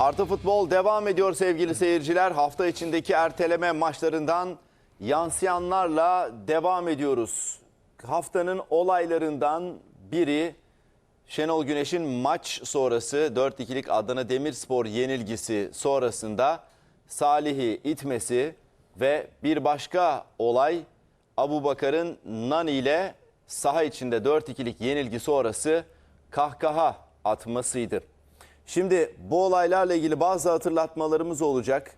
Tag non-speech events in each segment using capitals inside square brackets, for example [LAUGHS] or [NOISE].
Artı Futbol devam ediyor sevgili seyirciler. Hafta içindeki erteleme maçlarından yansıyanlarla devam ediyoruz. Haftanın olaylarından biri Şenol Güneş'in maç sonrası 4-2'lik Adana Demirspor yenilgisi sonrasında Salih'i itmesi ve bir başka olay Abu Bakar'ın Nani ile saha içinde 4-2'lik yenilgi sonrası kahkaha atmasıydı. Şimdi bu olaylarla ilgili bazı hatırlatmalarımız olacak.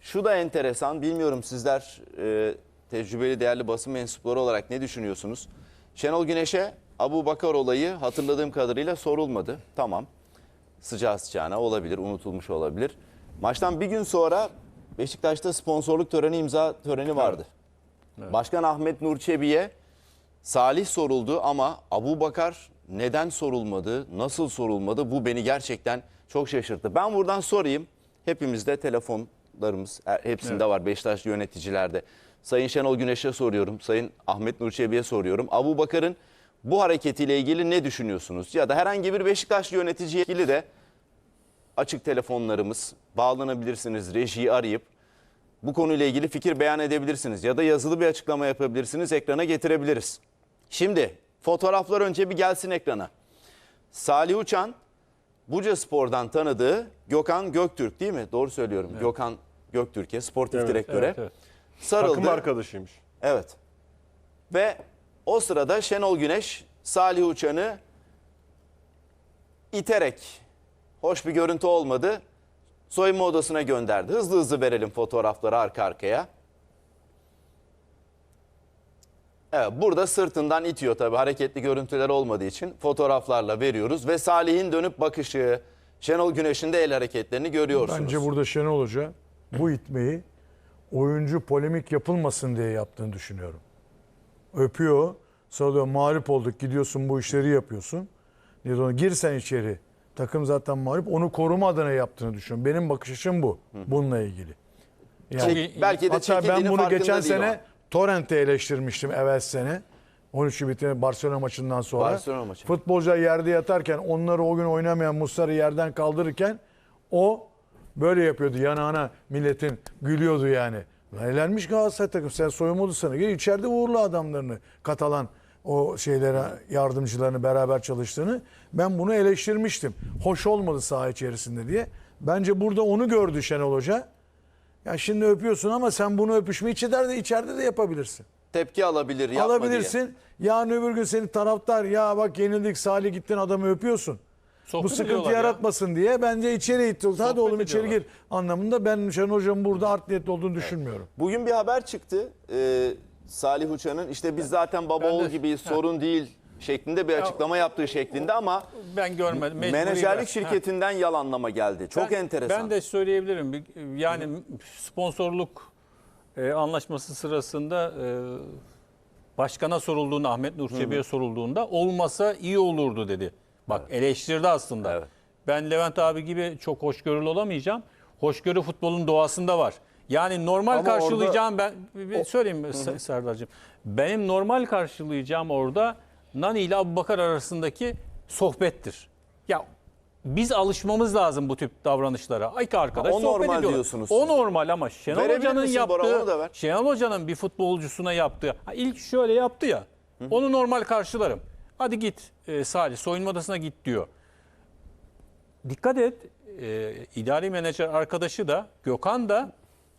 Şu da enteresan, bilmiyorum sizler e, tecrübeli değerli basın mensupları olarak ne düşünüyorsunuz? Şenol Güneş'e Abu Bakar olayı hatırladığım kadarıyla sorulmadı. Tamam, sıcağı sıcağına olabilir, unutulmuş olabilir. Maçtan bir gün sonra Beşiktaş'ta sponsorluk töreni imza töreni vardı. Başkan Ahmet Nur Çebi'ye Salih soruldu ama Abu Bakar neden sorulmadı, nasıl sorulmadı bu beni gerçekten çok şaşırttı. Ben buradan sorayım. Hepimizde telefonlarımız e, hepsinde var Beşiktaş yöneticilerde. Sayın Şenol Güneş'e soruyorum, Sayın Ahmet Nur Çebi'ye soruyorum. Abu Bakar'ın bu hareketiyle ilgili ne düşünüyorsunuz? Ya da herhangi bir Beşiktaşlı yöneticiye ilgili de açık telefonlarımız bağlanabilirsiniz rejiyi arayıp bu konuyla ilgili fikir beyan edebilirsiniz ya da yazılı bir açıklama yapabilirsiniz ekrana getirebiliriz. Şimdi fotoğraflar önce bir gelsin ekrana. Salih Uçan Buca Spor'dan tanıdığı Gökhan Göktürk değil mi? Doğru söylüyorum. Gökhan Göktürk'e sportif Evet, direktöre evet, evet. sarıldı. Takım arkadaşıymış. Evet. Ve o sırada Şenol Güneş Salih Uçan'ı iterek hoş bir görüntü olmadı. Soyunma odasına gönderdi. Hızlı hızlı verelim fotoğrafları arka arkaya. Evet burada sırtından itiyor tabii hareketli görüntüler olmadığı için fotoğraflarla veriyoruz. Ve Salih'in dönüp bakışı, Şenol Güneş'in de el hareketlerini görüyorsunuz. Bence burada Şenol Hoca bu itmeyi oyuncu polemik yapılmasın diye yaptığını düşünüyorum. Öpüyor, sonra mağlup olduk gidiyorsun bu işleri yapıyorsun. Diyor ona gir sen içeri. Takım zaten mağlup. Onu koruma adına yaptığını düşünüyorum. Benim bakış açım bu. Bununla ilgili. Yani, Çek- belki de hatta ben bunu geçen sene Torrent'te eleştirmiştim evvel sene. 13 biten Barcelona maçından sonra. Barcelona maçı. Futbolcular yerde yatarken onları o gün oynamayan Muslera'yı yerden kaldırırken o böyle yapıyordu yanağına milletin gülüyordu yani. Lan Elenmiş Galatasaray takım sen soyunma odasına gir içeride uğurlu adamlarını Katalan o şeylere yardımcılarını beraber çalıştığını ben bunu eleştirmiştim. Hoş olmadı saha içerisinde diye. Bence burada onu gördü Şenol Hoca. Ya şimdi öpüyorsun ama sen bunu öpüşmeyi içeride de içeride de yapabilirsin. Tepki alabilir, yapma diye. Alabilirsin. Yarın öbür gün seni taraftar ya bak yenildik Salih gittin adamı öpüyorsun. Sohbet Bu sıkıntı ediyorlar ya. yaratmasın diye bence içeri itti. Hadi Sohbet oğlum içeri gir anlamında ben Şenol Hoca'nın burada art niyetli olduğunu düşünmüyorum. Bugün bir haber çıktı. Ee, Salih Uçan'ın işte biz zaten baba Ben de- oğul gibiyiz sorun değil şeklinde bir açıklama yaptığı şeklinde ama Ben görmedim. menajerlik biraz. Ha. şirketinden yalanlama geldi. Çok Ben- enteresan. Ben de söyleyebilirim. Yani sponsorluk e, anlaşması sırasında e, başkana sorulduğunda Ahmet Nur Çebi'ye sorulduğunda olmasa iyi olurdu dedi. Bak eleştirdi aslında. Evet. Ben Levent abi gibi çok hoşgörülü olamayacağım. Hoşgörü futbolun doğasında var. Yani normal Ama karşılayacağım ben bir söyleyeyim Se- Serdar'cığım. Benim normal karşılayacağım orada Nani ile Abubakar arasındaki sohbettir. Ya biz alışmamız lazım bu tip davranışlara. Ay arkadaş Ha, o sohbet normal ediyorlar. diyorsunuz O normal ama Şenol Verebilir Hoca'nın misin Bora? yaptığı, Onu da ver. Şenol Hoca'nın bir futbolcusuna yaptığı, ha, ilk şöyle yaptı ya, onu normal karşılarım. Hadi git e, Salih, soyunma odasına git diyor. Dikkat et, e, idari menajer arkadaşı da, Gökhan da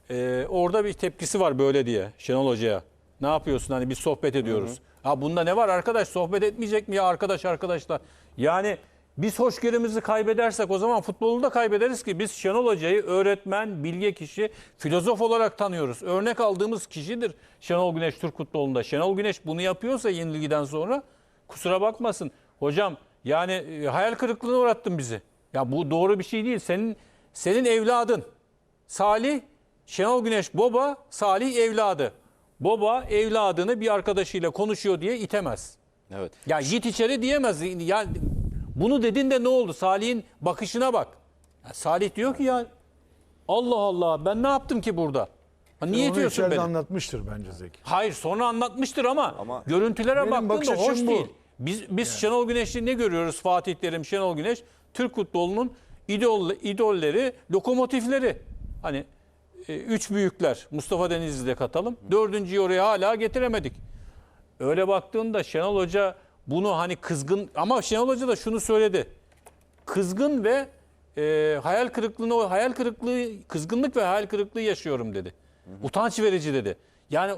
e, orada bir tepkisi var böyle diye Şenol Hoca'ya. Ne yapıyorsun hani biz sohbet ediyoruz. Ha bunda ne var arkadaş sohbet etmeyecek mi ya arkadaş arkadaşlar? Yani biz hoşgörümüzü kaybedersek o zaman futbolu da kaybederiz ki biz Şenol Hoca'yı öğretmen, bilge kişi, filozof olarak tanıyoruz. Örnek aldığımız kişidir Şenol Güneş Türk futbolunda. Şenol Güneş bunu yapıyorsa yenilgiden sonra kusura bakmasın. Hocam yani e, hayal kırıklığına uğrattın bizi. Ya bu doğru bir şey değil. Senin senin evladın Salih Şenol Güneş baba, Salih evladı. Baba evladını bir arkadaşıyla konuşuyor diye itemez. Evet. Ya git içeri diyemez. Ya bunu dedin de ne oldu? Salih'in bakışına bak. Ya Salih diyor ki ya Allah Allah ben ne yaptım ki burada? Ha, niye Onu itiyorsun içeride beni? anlatmıştır bence Zeki. Hayır sonra anlatmıştır ama, Ama- görüntülere Benim bakış baktığında hoş bu. değil. Biz biz Şenol Güneş'i ne görüyoruz Fatih Terim, Şenol Güneş? Türk futbolunun idol, idolleri, lokomotifleri. Hani üç büyükler Mustafa Denizli'yi de katalım. Dördüncüyü oraya hala getiremedik. Öyle baktığında Şenol Hoca bunu hani kızgın ama Şenol Hoca da şunu söyledi. Kızgın ve e, hayal kırıklığını o hayal kırıklığı kızgınlık ve hayal kırıklığı yaşıyorum dedi. Utanç verici dedi. Yani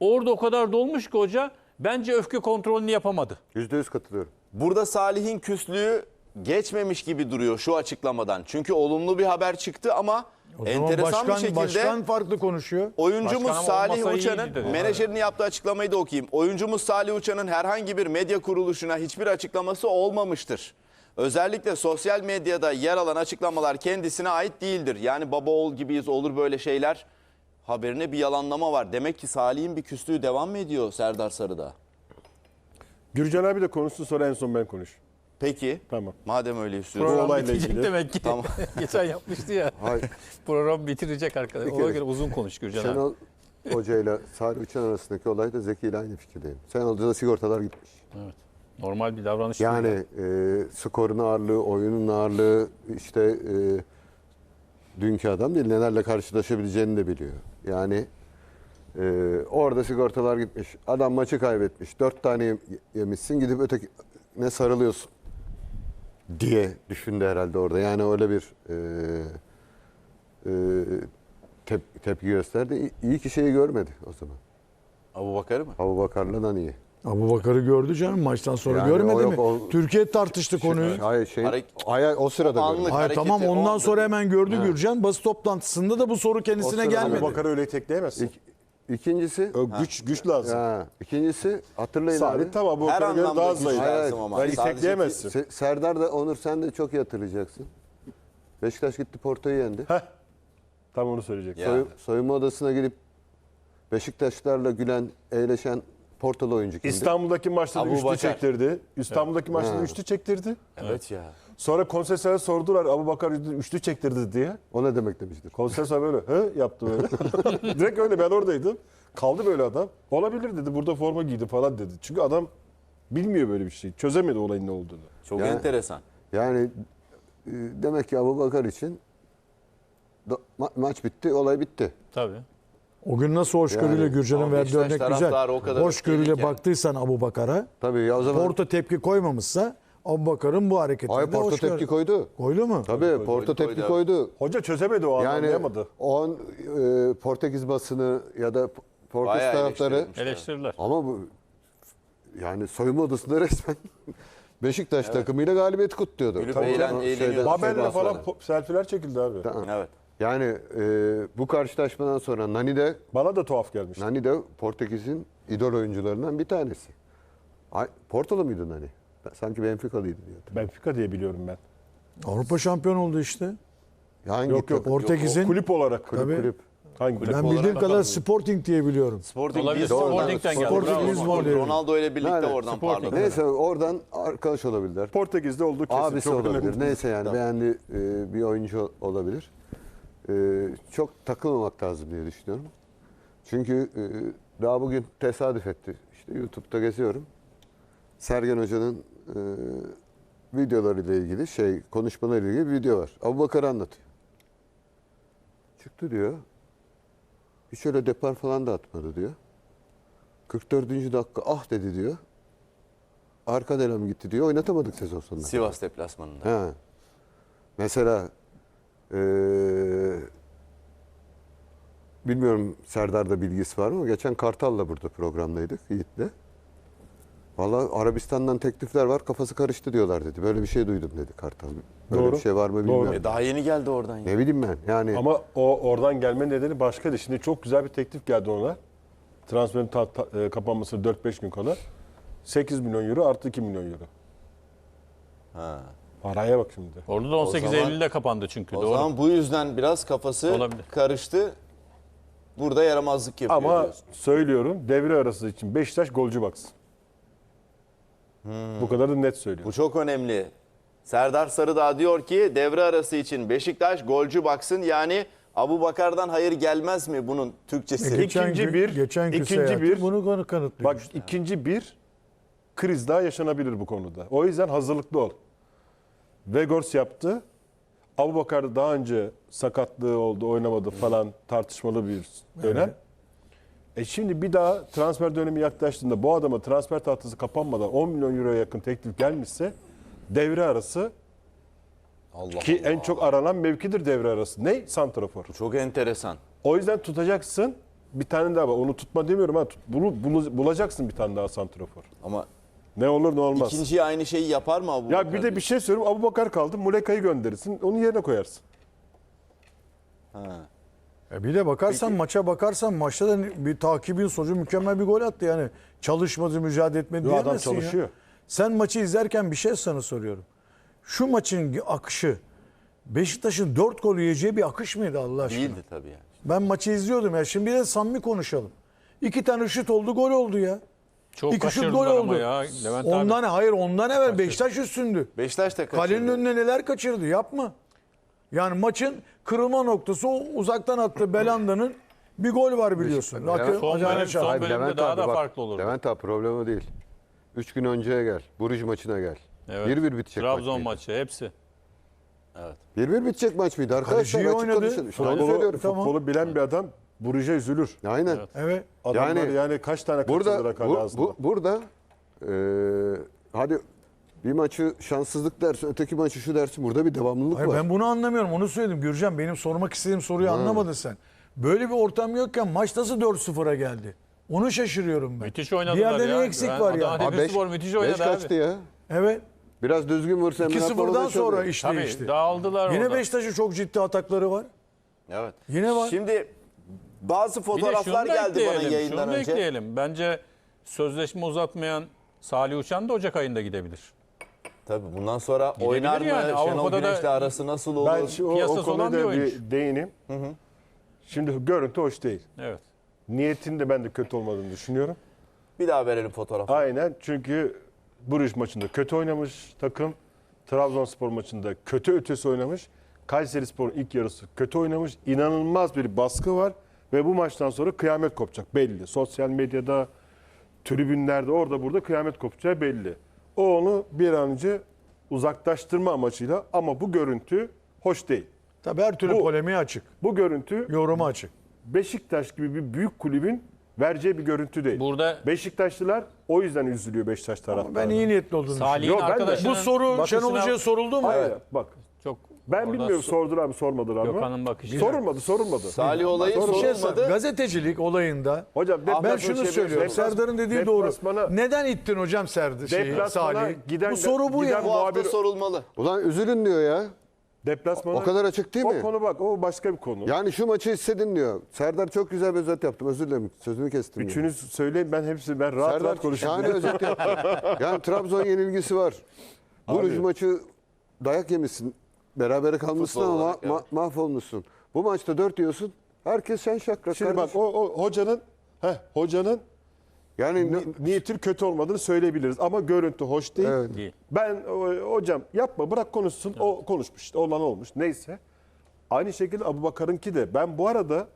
orada o kadar dolmuş ki hoca bence öfke kontrolünü yapamadı. Yüzde yüz katılıyorum. Burada Salih'in küslüğü geçmemiş gibi duruyor şu açıklamadan. Çünkü olumlu bir haber çıktı ama O zaman enteresan başkan, bir şekilde başkan farklı konuşuyor. oyuncumuz Başkan ama Salih olmasa Uçan'ın iyiydi dedi. menajerinin yaptığı açıklamayı da okuyayım. Oyuncumuz Salih Uçan'ın herhangi bir medya kuruluşuna hiçbir açıklaması olmamıştır. Özellikle sosyal medyada yer alan açıklamalar kendisine ait değildir. Yani baba oğul gibiyiz olur böyle şeyler. Haberine bir yalanlama var. Demek ki Salih'in bir küslüğü devam mı ediyor Serdar Sarı'da? Gürcan abi de konuşsun sonra en son ben konuş. Peki. Tamam. Madem öyle Bu istiyorsun. olayla Bitecek ilgili. demek ki. Tamam. [LAUGHS] Geçen yapmıştı ya. Hayır. Program bitirecek arkadaşlar. Ona göre uzun konuş Gürcan abi. Şenol Hoca ile Salih Uçan arasındaki olayda Zeki ile aynı fikirdeyim. Şenol Hoca'da sigortalar gitmiş. Normal bir davranış değil. Yani e, skorun ağırlığı, oyunun ağırlığı işte e, dünkü adam değil nelerle karşılaşabileceğini de biliyor. Yani e, orada sigortalar gitmiş. Adam maçı kaybetmiş. Dört tane yem- yemişsin gidip öteki ne sarılıyorsun diye düşündü herhalde orada. Yani öyle bir e, e, tep- tepki gösterdi. İyi ki şeyi görmedi o zaman. Abu Bakar'ı mı? Abu Bakar'la iyi. Abu Bakar'ı gördü canım maçtan sonra Yani o görmedi yok, mi? o- Türkiye tartıştı konuyu. Hayır şey, hayır, o sırada O anlık. Hayır tamam o ondan sonra hemen gördü Gürcan. Basın toplantısında da bu soru kendisine O gelmedi. Abu Bakar'ı öyle tekleyemezsin. İk- İkincisi, Ö, güç güç lazım. ha, ikincisi hatırlayın abi. tamam Abu Her göre anlamda daha güç zayıf. Hayır, lazım ama. Yani Sadece itekleyemezsin. Se- Serdar da Onur sen de çok iyi hatırlayacaksın. Beşiktaş gitti Porto'yu yendi. Heh. Tam onu söyleyecek. Ya. Soy- soyunma odasına gidip Beşiktaşlarla gülen, eğleşen Portolu oyuncu kimdi? İstanbul'daki maçta da Abu üçlü Bakar. çektirdi. İstanbul'daki maçta da üçlü çektirdi. Evet ya. Sonra konsesyona sordular Abu Bakar üçlü çektirdi diye. O ne demek demiştir. Konsesyon böyle hı yaptı böyle. [LAUGHS] Direkt öyle ben oradaydım. Kaldı böyle adam. Olabilir dedi burada forma giydi falan dedi. Çünkü adam bilmiyor böyle bir şey. Çözemedi olayın ne olduğunu. Çok Yani- enteresan. Yani e, demek ki Abu Bakar için da- ma- maç bitti, olay bitti. Tabii. O gün nasıl hoşgörüyle Yani- Gürcan'ın verdiği Beşiktaş örnek taraftarı o güzel. kadar Hoşgörüyle öfkeliyken- baktıysan Abu Bakar'a, Tabii ya o zaman Porto tepki koymamışsa Abu Bakar'ın bu hareketinde Ay Porto hoşgörü- tepki koydu. Koydu mu? Tabii Porto tepki koydu. koydu. Hoca çözemedi o an Yani anlayamadı. o an e, Portekiz basını ya da Portekiz Bayağı taraftarı eleştirilmiş. Eleştiriler. ama bu yani soyunma odasında [LAUGHS] resmen Beşiktaş takımıyla galibiyeti kutluyordu. Gülüp Tabii eğlen- canım, eğleniyordu. şeyde- Babel'le falan sonra. po- selfiler çekildi abi. Evet. Yani e, bu karşılaşmadan sonra Nani de Bana da tuhaf gelmiş. Nani de Portekiz'in idol oyuncularından bir tanesi. Ay, Portolu muydu Nani? Sanki Benfica'lıydı diyor. Benfica diye biliyorum ben. Avrupa şampiyon oldu işte. Hangi Yok, yok. Portekiz'in Kulüp olarak. Tabii. kulüp? Hangi kulüp? ben bildiğim kadar. Sporting diye biliyorum. Sporting Olabilir. Sporting'den geldi. Sporting. Lisbon. Ronaldo ile birlikte Nerede? oradan Sporting. parladı. Neyse oradan arkadaş olabilirler. Portekiz'de olduğu kesin. Abisi Çok olabilir. önemli. Neyse yani beğendi e, bir oyuncu olabilir. E, çok takılmamak lazım diye düşünüyorum. Çünkü e, daha bugün tesadüf etti. İşte YouTube'da geziyorum. Sergen Hoca'nın e, videolarıyla ilgili şey konuşmalarıyla ilgili bir video var. Abu Bakar anlatıyor. Çıktı diyor. Hiç öyle depar falan da atmadı diyor. 44. dakika ah dedi diyor. Arka delem gitti diyor. Oynatamadık sezon sonunda. Sivas deplasmanında. Ha. Mesela eee, bilmiyorum Serdar'da bilgisi var mı? Geçen Kartal'la burada programdaydık Yiğit'le. Valla Arabistan'dan teklifler var kafası karıştı diyorlar dedi. Böyle bir şey duydum dedi Kartal. Böyle Doğru. bir şey var mı bilmiyorum. E daha yeni geldi oradan ya. Ne bileyim ben yani. Ama o oradan gelme nedeni başkaydı. Şimdi çok güzel bir teklif geldi ona. Transferin ta- ta- e, kapanması 4-5 gün kala. 8 milyon euro artı 2 milyon euro. Ha. Paraya bak şimdi. Orada da 18 zaman- Eylül'de kapandı çünkü. O Doğru. zaman bu yüzden biraz kafası Olabilir. karıştı. Burada yaramazlık yapıyor Ama diyorsun. söylüyorum devre arası için Beşiktaş golcü baksın. Bu kadar da net söylüyorum. Bu çok önemli. Serdar Sarıdağ diyor ki devre arası için Beşiktaş golcü baksın. Yani Abu Bakar'dan hayır gelmez mi bunun Türkçesi? Peki. İkinci gün- bir, geçen ikinci bir. bunu kanıtlıyor. Bak ikinci bir kriz daha yaşanabilir bu konuda. O yüzden hazırlıklı ol. Vegors yaptı. Abu Bakar daha önce sakatlığı oldu, oynamadı falan tartışmalı bir dönem. E şimdi bir daha transfer dönemi yaklaştığında bu adama transfer tahtası kapanmadan 10 milyon euroya yakın teklif gelmişse devre arası Allah ki Allah. en çok aranan mevkidir devre arası. Ne? Santrafor. Çok enteresan. O yüzden tutacaksın. Bir tane daha var. Onu tutma demiyorum ha. Tut, bunu, bunu bulacaksın bir tane daha santrafor. Ama Ne olur ne olmaz. ikinciye aynı şeyi yapar mı Abu Ya Bakar? bir de bir şey söyleyeyim. Abu Bakar kaldı. Muleka'yı gönderirsin. Onun yerine koyarsın. Ha. E bir de bakarsan maça bakarsan maçta da bir takibin sonucu mükemmel bir gol attı yani. Çalışmadı, mücadele etmedi Yo, adam diyemezsin ya. çalışıyor. Sen maçı izlerken bir şey sana soruyorum. Şu maçın akışı Beşiktaş'ın 4 gol yiyeceği bir akış mıydı Allah aşkına? Değildi tabii yani. Ben maçı izliyordum ya. Şimdi bir de samimi konuşalım. İki tane şut oldu, gol oldu ya. Çok İki şut gol ama oldu. ya. Levent abi. ondan hayır ondan evvel Beşiktaş üstündü. Beşiktaş da kaçırdı. Kalenin önüne neler kaçırdı yapma. Yani maçın kırılma noktası o uzaktan attığı Belanda'nın bir gol var biliyorsun. Levent- Hakem Son bölüm- son Hayır, bölümde Levent daha abi da bak, farklı olurdu. Levent abi problemi değil. Üç gün önceye gel. Buruj maçına gel. Evet. 1-1 bitecek Trabzon maç. maçı hepsi. 1-1 bitecek maç mıydı arkadaşlar? Kaleciyi oynadı. Futbolu- söylüyorum. Tamam. Futbolu bilen bir adam Buruj'a üzülür. Aynen. Evet. Adamlar yani, Yani kaç tane kaçırdılar bu, bu, burada eee hadi bir maçı şanssızlık dersin, öteki maçı şu dersin. Burada bir devamlılık Hayır, var. ben bunu anlamıyorum. Onu söyledim. Gürcan benim sormak istediğim soruyu anlamadın sen. Böyle bir ortam yokken maç nasıl 4-0'a geldi? Onu şaşırıyorum ben. Müthiş oynadılar Bir yerde ya. ne eksik Ben var Adana ya? Beş, Demirspor müthiş beş oynadı abi. kaçtı ya. Evet. Biraz düzgün vursa Akbaba 2-0'dan da sonra çalıyor. iş Tabii değişti. dağıldılar Yine orada. Beşiktaş'ın çok ciddi atakları var. Evet. Yine var. Şimdi bazı şunu fotoğraflar geldi bana ekleyelim, yayından şunu da önce. ekleyelim. Bence sözleşme uzatmayan Salih Uçan da Ocak ayında gidebilir. Tabii bundan sonra Gidebilir oynar mı? yani. Şenol Avrupa'da da- Güneş'le arası nasıl olur? Ben şu, o, o Piyasası olan konuda bir bir, oyuncu. değineyim. Şimdi görüntü hoş değil. Evet. Niyetin de ben de kötü olmadığını düşünüyorum. Bir daha verelim fotoğrafı. Aynen çünkü Buruş maçında kötü oynamış takım. Trabzonspor maçında kötü ötesi oynamış. Kayseri Spor'un ilk yarısı kötü oynamış. İnanılmaz bir baskı var. Ve bu maçtan sonra kıyamet kopacak belli. Sosyal medyada, tribünlerde orada burada kıyamet kopacağı belli. O onu bir an önce uzaklaştırma amacıyla ama bu görüntü hoş değil. Tabii her türlü Bu- polemiğe açık. Bu görüntü Yoruma açık. Beşiktaş gibi bir büyük kulübün vereceği bir görüntü değil. Burada Beşiktaşlılar o yüzden üzülüyor Beşiktaş taraftarı. Ben iyi niyetli olduğunu Salih'in Yok, ben de- arkadaşının Bu soru bakışına- Şenol Hoca'ya soruldu mu? Hayır, bak. çok Ben orada bilmiyorum sordular mı sormadılar mı? Gökhan'ın bakışı. Sorulmadı sorulmadı. Salih olayı Bir şey sorulmadı. Gazetecilik olayında Hocam ben deplasmana- şunu şey- söylüyorum. Serdar'ın dediği doğru. deplasmana- Neden ittin hocam Serdar şeyi, Deplasmana Salih? giden- bu soru bu giden ya. Bu hafta muhabir- sorulmalı. Ulan üzülün diyor ya. Deplasmana, O kadar açık değil mi? O konu bak o başka bir konu. Yani şu maçı hissedin diyor. Serdar çok güzel bir özet yaptım. Özür dilerim. Sözünü kestim. diyor. Üçünüz söyleyin ben hepsi ben rahat Serdar rahat konuşayım. şahane özet yaptı. [LAUGHS] Yani Trabzon yenilgisi var. Buruj Abi. maçı dayak yemişsin. Berabere kalmışsın Futbol ama olarak, ma- evet. mahvolmuşsun. Bu maçta 4 yiyorsun. Herkes şen şakrak. Şimdi bak kardeşim. o, o hocanın heh, hocanın yani ni- niyetin kötü olmadığını söyleyebiliriz ama görüntü hoş değil. Evet. Değil. Ben o- hocam yapma bırak konuşsun. O konuşmuş işte olan olmuş. Neyse. Aynı şekilde Abu Bakar'ınki de. Ben bu arada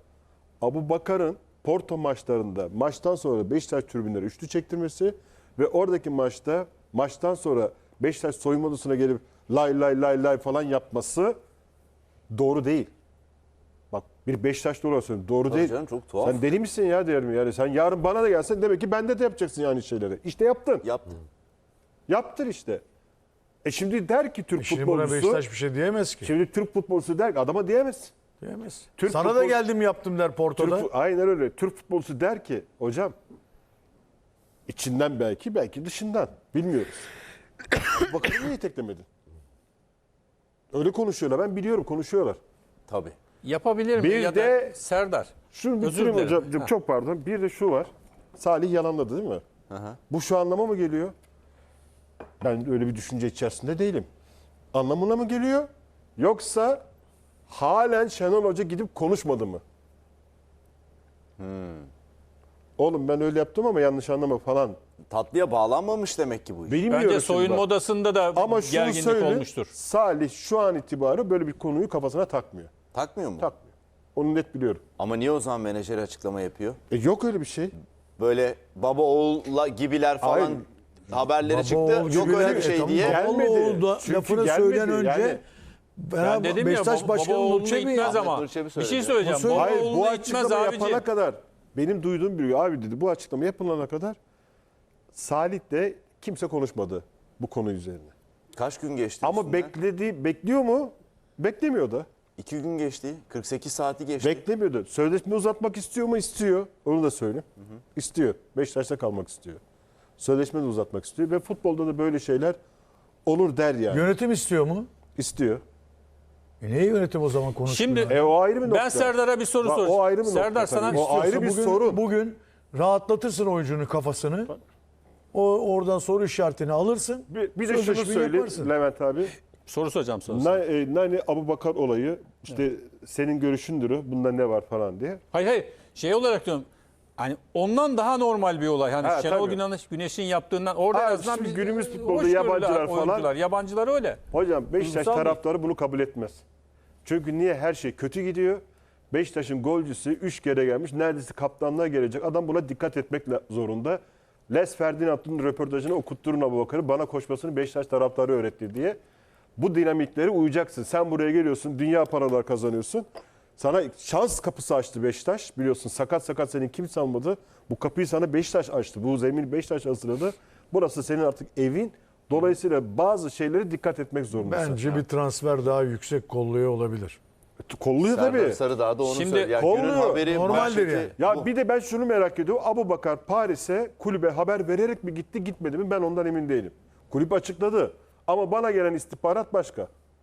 Abu Bakar'ın Porto maçlarında maçtan sonra Beşiktaş tribünleri üçlü çektirmesi ve oradaki maçta maçtan sonra Beşiktaş soyunma odasına gelip lay lay lay lay falan yapması doğru değil. Bak bir Beşiktaşlı olarak söylüyorum. Doğru Tabii değil. canım, çok tuhaf. Sen deli misin ya diyorum yani. Sen yarın bana da gelsen demek ki bende de yapacaksın yani şeyleri. İşte yaptın. Yaptı. Yaptır işte. E şimdi der ki Türk Şimdi buna futbolcusu. Beşiktaş bir şey diyemez ki. Şimdi Türk futbolcusu der ki adama diyemez. Diyemez. Türk Sana da futbol- geldim yaptım der Türk, Porto'da. fu- aynen öyle. Türk futbolcusu der ki hocam içinden belki belki dışından bilmiyoruz. [COUGHS] Bakın niye iteklemedin? Öyle konuşuyorlar. Ben biliyorum konuşuyorlar. Tabii. Yapabilir mi? Bir ya de- da Serdar. Şunu Özür bitireyim dilerim. hocam. Ha. Çok pardon. Bir de şu var. Salih yalanladı değil mi? Bu şu anlama mı geliyor? Ben öyle bir düşünce içerisinde değilim. Anlamına mı geliyor? Yoksa halen Şenol Hoca gidip konuşmadı mı? Oğlum ben öyle yaptım ama yanlış anlama falan. Tatlıya bağlanmamış demek ki bu iş. Bilmiyorum Bence şimdi soyunma bak. odasında da Ama şunu gerginlik söyle, olmuştur. Salih şu an itibarı böyle bir konuyu kafasına takmıyor. Takmıyor mu? Takmıyor. Onu net biliyorum. Ama niye o zaman menajeri açıklama yapıyor? E yok öyle bir şey. Böyle baba oğulla gibiler falan Hayır. haberleri Baba çıktı. oğul Yok gibiler, öyle bir e şey tamam, diye. baba Gelmedi. oğul da Çünkü lafını gelmedi. söyleyen önce Yani Ben dedim ya, Beşiktaş baba- Başkanı baba oğlunu itmez ama. Bir şey söyleyeceğim. Bu Baba Hayır bu oğlunu itmez açıklama abici. yapana kadar benim duyduğum bir abi dedi bu açıklama yapılana kadar Salih de kimse konuşmadı bu konu üzerine. Kaç gün geçti? Ama üstünden? bekledi bekliyor mu? Beklemiyor da. İki gün geçti. 48 saati geçti. Beklemiyordu. Sözleşme uzatmak istiyor mu? İstiyor. Onu da söyleyeyim. İstiyor. Beşiktaş'ta kalmak istiyor. Sözleşme de uzatmak istiyor ve futbolda da böyle şeyler olur der yani. Yönetim istiyor mu? İstiyor. E niye yönetim o zaman konuşmuyor? Şimdi E o ayrı bir nokta. ben Serdar'a bir soru Bak, soracağım. O ayrı bir nokta. Serdar sana tabii. o ayrı bir bugün, sorun. Bugün rahatlatırsın oyuncunun kafasını. O oradan soru işaretini alırsın. bir, bir de şunu sözleşmeyi söyle yaparsın. Levent abi. soru soracağım sana. Na, e, Nani Abu Bakar olayı işte senin görüşündür o. Bunda ne var falan diye. Hayır hayır. Şey olarak diyorum. Hani ondan daha normal bir olay. Hani Ha, Şenol tabii. Güneş, Güneş'in yaptığından orada Ha, en azından şimdi biz- günümüz futbolda hoş yabancılar falan. oyuncular. Yabancılar öyle. Hocam Beşiktaş Duygusal taraftarı bunu kabul etmez. Çünkü niye her şey kötü gidiyor? Beşiktaş'ın golcüsü 3 kere gelmiş. Neredeyse kaptanlığa gelecek. Adam buna dikkat etmek la- zorunda. Les Ferdinand'ın röportajını okutturun Abubakar'ı. Bana koşmasını Beşiktaş taraftarı öğretti diye. Bu dinamiklere uyacaksın. Sen buraya geliyorsun. Dünya paralar kazanıyorsun. Sana şans kapısı açtı Beşiktaş. Biliyorsun sakat sakat senin kimse almadı. Bu kapıyı sana Beşiktaş açtı. Bu zemin Beşiktaş hazırladı. Burası senin artık evin. Dolayısıyla bazı şeylere dikkat etmek zorundasın. Bence bir transfer daha yüksek kolluyor olabilir. Kolluyor Serdar tabii. Sarıdağ da onu Şimdi. Yani kolluyor. günün haberi Normaldir manşeti yani. Ya bu. bir de ben şunu merak ediyorum. Abu Bakar Paris'e kulübe haber vererek mi gitti gitmedi mi ben ondan emin değilim. Kulüp açıkladı. Ama bana gelen istihbarat başka.